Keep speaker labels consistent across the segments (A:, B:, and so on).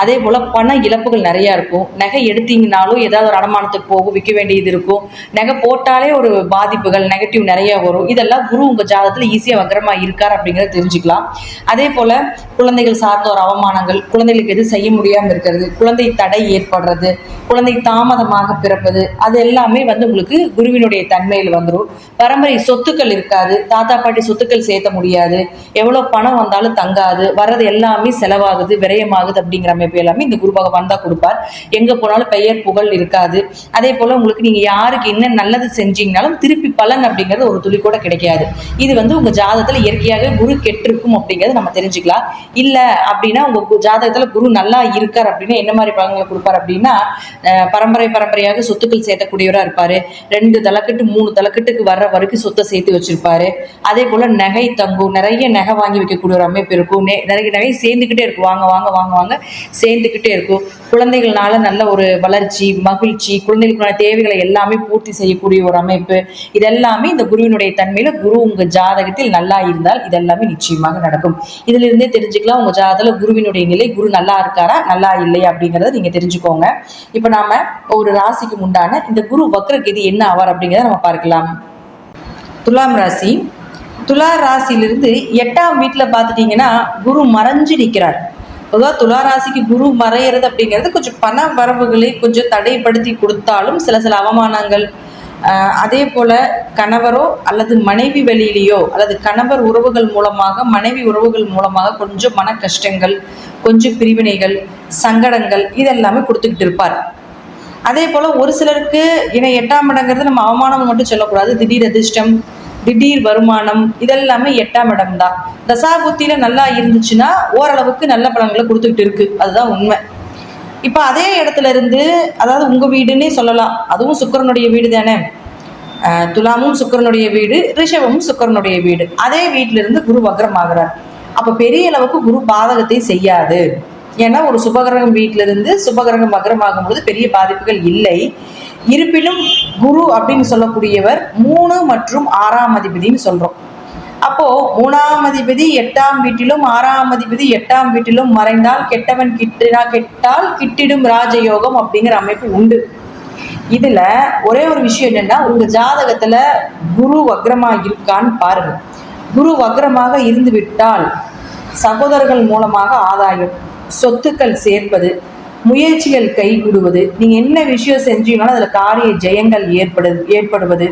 A: அதே போல் பண இழப்புகள் நிறையா இருக்கும். நகை எடுத்தீங்கனாலும் ஏதாவது ஒரு அடமானத்துக்கு போகும் விற்க வேண்டியது இருக்கும். நகை போட்டாலே ஒரு பாதிப்புகள் நெகட்டிவ் நிறையா வரும். இதெல்லாம் குரு உங்கள் ஜாதகத்தில் ஈஸியாக வக்கரமாக இருக்கார் அப்படிங்கிறத தெரிஞ்சுக்கலாம். அதே போல் குழந்தைகள் சார்ந்த ஒரு அவமானங்கள் குழந்தைகளுக்கு எது செய்ய முடியாமல் இருக்கிறது குழந்தை தடை ஏற்படுறது குழந்தை தாமதமாக பிறப்பது அது எல்லாமே வந்து உங்களுக்கு குருவினுடைய தன்மையில் வந்துடும் பரம்பரை சொத்துக்கள் இருக்காது தாத்தா பாட்டி சொத்துக்கள் சேர்த்த முடியாது. எவ்வளோ பணம் வந்தாலும் தங்காது வர்றது எல்லாமே செலவாகுது விரயமாகுது அப்படிங்கிற அமைப்பு எல்லாமே இந்த குரு பகவான் தான் கொடுப்பார். எங்கே போனாலும் பெயர் புகழ் இருக்காது. அதே போல் உங்களுக்கு நீங்கள் யாருக்கு என்ன நல்லது செஞ்சீங்கனாலும் திருப்பி பலன் அப்படிங்கிறது ஒரு துளி கூட கிடைக்காது. இது வந்து உங்கள் ஜாதகத்தில் இயற்கையாகவே குரு கெட்டிருக்கும் அப்படிங்கிறத நம்ம தெரிஞ்சுக்கலாம். இல்லை அப்படின்னா உங்கள் ஜாதகத்தில் குரு நல்லா இருக்கார் அப்படின்னா என்ன மாதிரி பலன்களை கொடுப்பார் அப்படின்னா பரம்பரை பரம்பரையாக சொத்துக்கள் சேர்க்கக்கூடியவராக இருப்பார். ரெண்டு தலைக்கட்டு மூணு தலைக்கட்டுக்கு வர்ற வரைக்கும் சொத்தை சேர்த்து வச்சிருப்பாரு. அதே போல் நகை தங்கும் நிறைய நகை வாங்கி வைக்கக்கூடிய ஒரு அமைப்பு இருக்கும். நிறைய நகை சேர்ந்துக்கிட்டே இருக்கும். வாங்க வாங்க வாங்க வாங்க. சேர்ந்துக்கிட்டே இருக்கும். குழந்தைகள்னால நல்ல ஒரு வளர்ச்சி மகிழ்ச்சி குழந்தைகளுக்கான தேவைகளை எல்லாமே பூர்த்தி செய்யக்கூடிய ஒரு அமைப்பு. இதெல்லாமே இந்த குருவினுடைய தன்மையில குரு உங்க ஜாதகத்தில் நல்லா இருந்தால் இதெல்லாமே நிச்சயமாக நடக்கும். இதுல இருந்தே தெரிஞ்சுக்கலாம் உங்க ஜாதகத்துல குருவினுடைய நிலை குரு நல்லா இருக்காரா நல்லா இல்லையா அப்படிங்கறத நீங்க தெரிஞ்சுக்கோங்க. இப்ப நாம ஒரு ராசிக்கு உண்டான இந்த குரு வக்ரகதி என்ன ஆவார் அப்படிங்கிறத நம்ம பார்க்கலாம். துலாம் ராசி. துலா ராசியிலிருந்து எட்டாம் வீட்டில் பார்த்துட்டீங்கன்னா குரு மறைஞ்சு நிற்கிறார் பொதுவாக துளாராசிக்கு குரு மறையிறது அப்படிங்கிறது கொஞ்சம் பண வரவுகளை கொஞ்சம் தடைப்படுத்தி கொடுத்தாலும் சில சில அவமானங்கள். அதே போல் கணவரோ அல்லது மனைவி வெளியிலேயோ அல்லது கணவர் உறவுகள் மூலமாக மனைவி உறவுகள் மூலமாக கொஞ்சம் மன கஷ்டங்கள் கொஞ்சம் பிரிவினைகள் சங்கடங்கள் இதெல்லாமே கொடுத்துக்கிட்டு இருப்பார். அதே போல் ஒரு சிலருக்கு ஏன்னா எட்டாம் இடங்கிறது நம்ம அவமானம் மட்டும் சொல்லக்கூடாது. திடீர் அதிர்ஷ்டம் திடீர் வருமானம் இதெல்லாமே எட்டாம் இடம் தான் தசாபுத்தியில நல்லா இருந்துச்சுன்னா ஓரளவுக்கு நல்ல பலன்களை கொடுத்துக்கிட்டு இருக்கு. அதுதான் உண்மை. இப்போ அதே இடத்துல இருந்து அதாவது உங்க வீடுன்னே சொல்லலாம். அதுவும் சுக்கிரனுடைய வீடு தானே. துலாமும் சுக்கிரனுடைய வீடு ரிஷபமும் சுக்கிரனுடைய வீடு. அதே வீட்டில இருந்து குரு வக்ரம் ஆகிறார் அப்ப பெரிய அளவுக்கு குரு பாதகத்தை செய்யாது. ஏன்னா ஒரு சுபகிரகம் வீட்டில இருந்து சுபகிரகம் வக்ரம் ஆகும்போது பெரிய பாதிப்புகள் இல்லை. இருப்பினும் குரு அப்படின்னு சொல்லக்கூடியவர் மூணு மற்றும் ஆறாம் அதிபதினு சொல்றோம். அப்போ மூணாம் அதிபதி எட்டாம் வீட்டிலும் ஆறாம் அதிபதி எட்டாம் வீட்டிலும் மறைந்தால் கெட்டவன் கிட்டினா கெட்டால் கிட்டிடும் ராஜயோகம் அப்படிங்கிற அமைப்பு உண்டு. இதுல ஒரே ஒரு விஷயம் என்னன்னா உங்க ஜாதகத்துல குரு வக்ரமா இருக்கான்னு பாருங்க. குரு வக்ரமாக இருந்து விட்டால் சகோதரர்கள் மூலமாக ஆதாயம் சொத்துக்கள் சேர்ப்பது முயற்சிகள் கைகூடுவது நீங்க என்ன விஷயம் செஞ்சீங்கனாலும் அதுல காரிய ஜெயங்கள் ஏற்படு ஏற்படுவது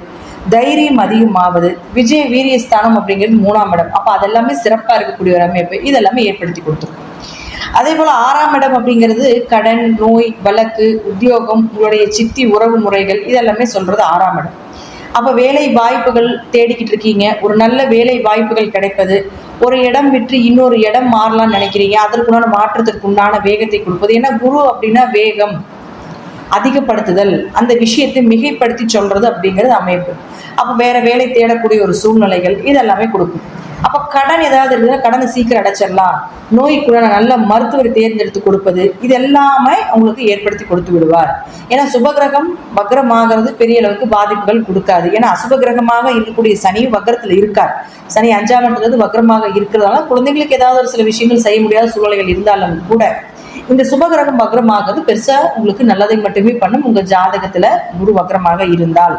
A: தைரியம் அதிகமாவது விஜய வீரியஸ்தானம் அப்படிங்கிறது மூணாம் இடம். அப்ப அதெல்லாமே சிறப்பா இருக்கக்கூடிய ஒரு அமைப்பு இதெல்லாமே ஏற்படுத்தி கொடுத்துருக்கும். அதே போல ஆறாம் இடம் அப்படிங்கிறது கடன் நோய் வழக்கு உத்தியோகம் உங்களுடைய சித்தி உறவு முறைகள் இதெல்லாமே சொல்றது ஆறாம் இடம். அப்ப வேலை வாய்ப்புகள் தேடிக்கிட்டு இருக்கீங்க. ஒரு நல்ல வேலை வாய்ப்புகள் கிடைப்பது ஒரு இடம் விட்டு இன்னொரு இடம் மாறலாம்னு நினைக்கிறீங்க அதற்குண்டான மாற்றத்திற்கு உண்டான வேகத்தை கொடுப்பது. ஏன்னா குரு அப்படின்னா வேகம் அதிகப்படுத்துதல் அந்த விஷயத்தை மிகைப்படுத்தி சொல்றது அப்படிங்கிறது அமைப்பு. அப்போ வேற வேலை தேடக்கூடிய ஒரு சூழ்நிலைகள் இதெல்லாமே கொடுக்கும். கடன் ஏதாவது இருந்தால் கடனை சீக்கிரம் அடைச்சிடலாம். நோய்க்குள்ள நல்ல மருத்துவரை தேர்ந்தெடுத்து கொடுப்பது இது எல்லாமே உங்களுக்கு ஏற்படுத்தி கொடுத்து விடுவார். ஏன்னா சுபகிரகம் வக்ரமாகிறது பெரிய அளவுக்கு பாதிப்புகள் கொடுக்காது. ஏன்னா அசுபகிரகமாக இருக்கக்கூடிய சனி வக்ரத்தில் இருக்கார். சனி அஞ்சாம் இடத்துலேருந்து வக்ரமாக இருக்கிறதால குழந்தைங்களுக்கு ஏதாவது ஒரு சில விஷயங்கள் செய்ய முடியாத சூழ்நிலைகள் இருந்தாலும் கூட இந்த சுபகிரகம் வக்ரமாகிறது பெருசாக உங்களுக்கு நல்லதை மட்டுமே பண்ணும். உங்கள் ஜாதகத்தில் குரு வக்ரமாக இருந்தால்.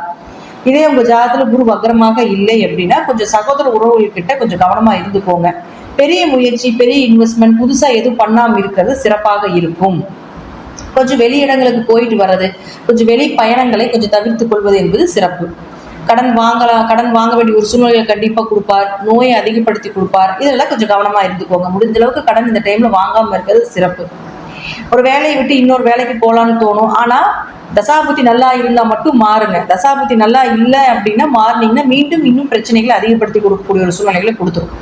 A: இதே உங்க ஜாதத்துல குரு வக்ரமாக இல்லை அப்படின்னா கொஞ்சம் சகோதர உறவுகள் கிட்ட கொஞ்சம் கவனமா இருந்துக்கோங்க. பெரிய முயற்சி பெரிய இன்வெஸ்ட்மெண்ட் புதுசா எதுவும் பண்ணாம இருக்கிறது சிறப்பாக இருக்கும். கொஞ்சம் வெளியிடங்களுக்கு போயிட்டு வர்றது கொஞ்சம் வெளி பயணங்களை கொஞ்சம் தவிர்த்து கொள்வது என்பது சிறப்பு. கடன் வாங்கலாம் கடன் வாங்க வேண்டிய ஒரு சூழ்நிலையை கண்டிப்பாக கொடுப்பார். நோயை அதிகப்படுத்தி கொடுப்பார். இதெல்லாம் கொஞ்சம் கவனமாக இருந்துக்கோங்க. முடிஞ்ச அளவுக்கு கடன் இந்த டைமில் வாங்காமல் இருக்கிறது சிறப்பு. ஒரு வேலையை விட்டு இன்னொரு வேலைக்கு போகலான்னு தோணும். ஆனால் தசாபுத்தி நல்லா இருந்தால் மட்டும் மாறுங்க. தசாபுத்தி நல்லா இல்லை அப்படின்னா மாறினீங்கன்னா மீண்டும் இன்னும் பிரச்சனைகளை அதிகப்படுத்தி கொடுக்கக்கூடிய ஒரு சூழ்நிலைகளை கொடுத்துரும்.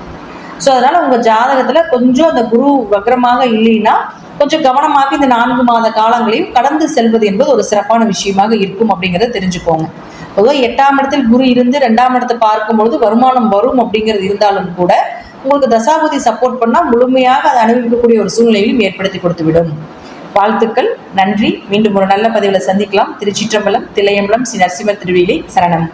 A: ஸோ அதனால் உங்கள் ஜாதகத்தில் கொஞ்சம் அந்த குரு வக்ரமாக இல்லைன்னா கொஞ்சம் கவனமாக இந்த நான்கு மாத காலங்களையும் கடந்து செல்வது என்பது ஒரு சிறப்பான விஷயமாக இருக்கும் அப்படிங்கிறத தெரிஞ்சுக்கோங்க. பொதுவாக எட்டாம் இடத்தில் குரு இருந்து ரெண்டாம் இடத்தை பார்க்கும் பொழுது வருமானம் வரும் அப்படிங்கிறது இருந்தாலும் கூட உங்களுக்கு தசாபதி சப்போர்ட் பண்ணால் முழுமையாக அதை அனுபவிக்கக்கூடிய ஒரு சூழ்நிலையிலும் ஏற்படுத்தி கொடுத்துவிடும். வாழ்த்துக்கள் நன்றி. மீண்டும் ஒரு நல்ல பதிவில் சந்திக்கலாம். திருச்சிற்றம்பலம் திலையம்பலம் ஸ்ரீ நரசிம்மர் திருவிழி சரணம்.